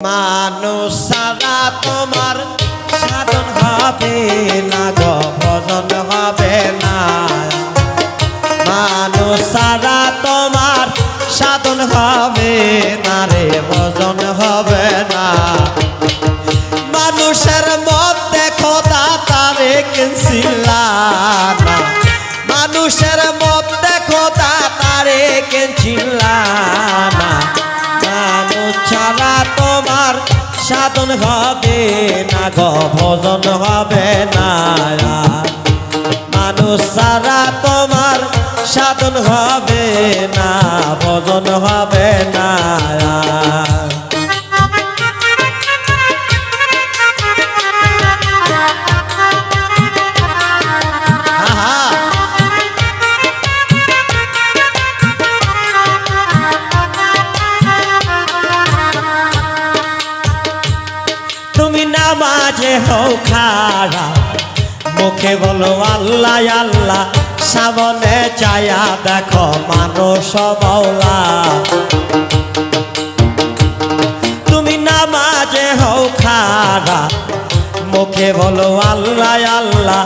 মানুষ সারা তোমার সাধন হবে না গো, ভজন হবে না। মানুষ সারা তোমার সাধন হবে না সাধন হবে না গো, ভজন হবে না মানুষ সারা তোমার সাধন হবে না, ভজন হবে না হও খারা মুখে বলো, আল্লাহ আল্লাহ সামনে চায়া দেখো মানুষ বাউলা তুমি নামাজে হও খারা মুখে বলো, আল্লাহ আল্লাহ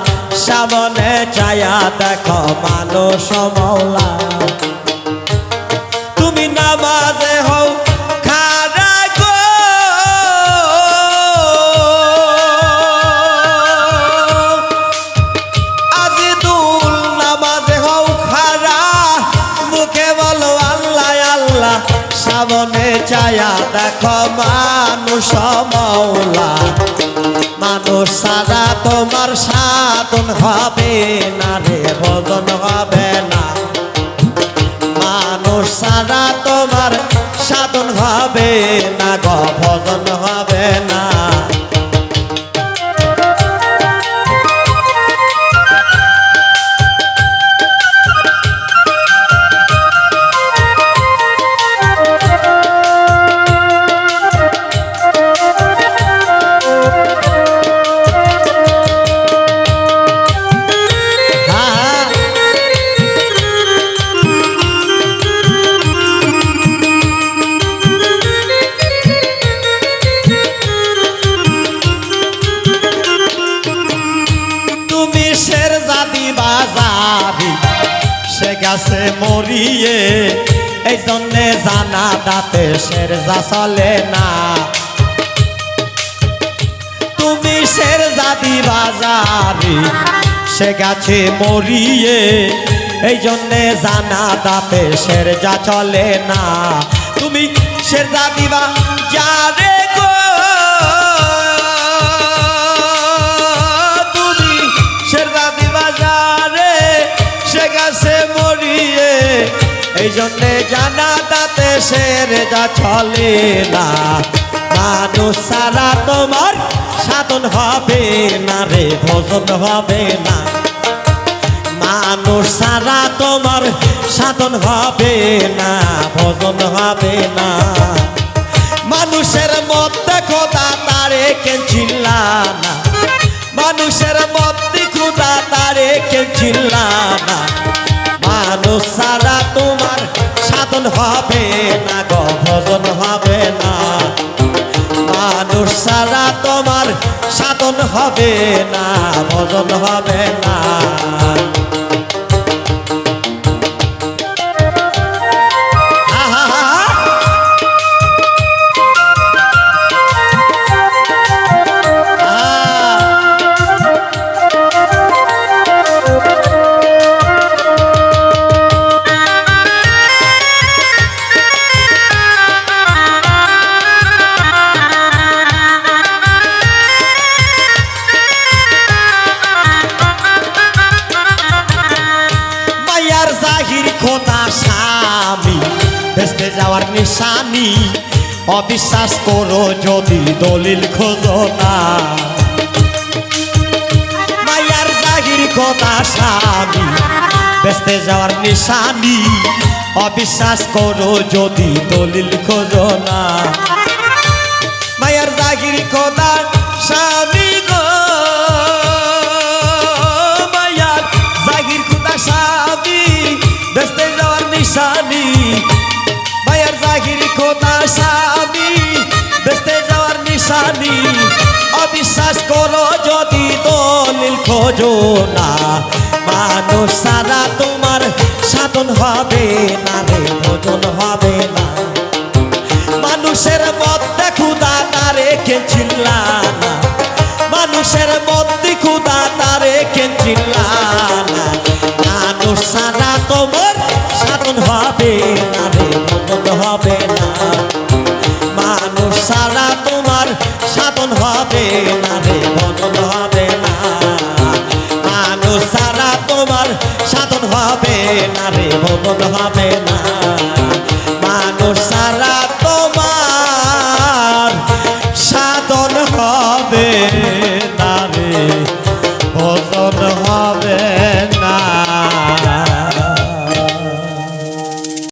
সামনে চায়া দেখো মানুষ মাওলা। তুমি নামাজে হও সামনে চায়া দেখো মানুষ মৌলা মানুষ সারা তোমার সাধন হবে না রে, ভজন হবে না। মানুষ সারা তোমার সাধন হবে না শের জাদি বাজারি সে গেছে মরিয়ে, এই জন্যে জানা দাতে শের যা চলে না। তুমি শের জাদি বাজারি সে গেছে মরিয়ে, এই জন্যে জানা দাতে শের যা চলে না। তুমি শের জাদি বাজারে গো। এই জন্যে জানা দাতে শের যা চলে না। মানুষ সারা তোমার সাধন হবে না রে, ভজন হবে না। মানুষ সারা তোমার সাধন হবে না, ভজন হবে না। মানুষের মধ্যে খোদা তারে কেছিলা না। মানুষের মধ্যে খোদা তারে কেছিলা না। মানুষ সারা তোমার সাধন হবে না গো হবে না। মানুষ সারা তোমার সাধন হবে না, ভজন হবে না। ভেস্তে যাওয়ার নিশানি অবিশ্বাস করো যদি দলিল খোঁজো না মায়ার জাহির খোদা স্বামী ভেস্তে যাওয়ার নিশানি অবিশ্বাস করো যদি দলিল খোঁজো না মায়ার জাহির খোদা স্বামী নিশানি অবিশ্বাস করো যদি দলিল খোঁজো না। মানুষ সারা তোমার সাধন হবে না রে, ভোজন হবে না। মানুষের মধ্যে খুদা তারে কে চিল্লা হবে না রে ভগত হবে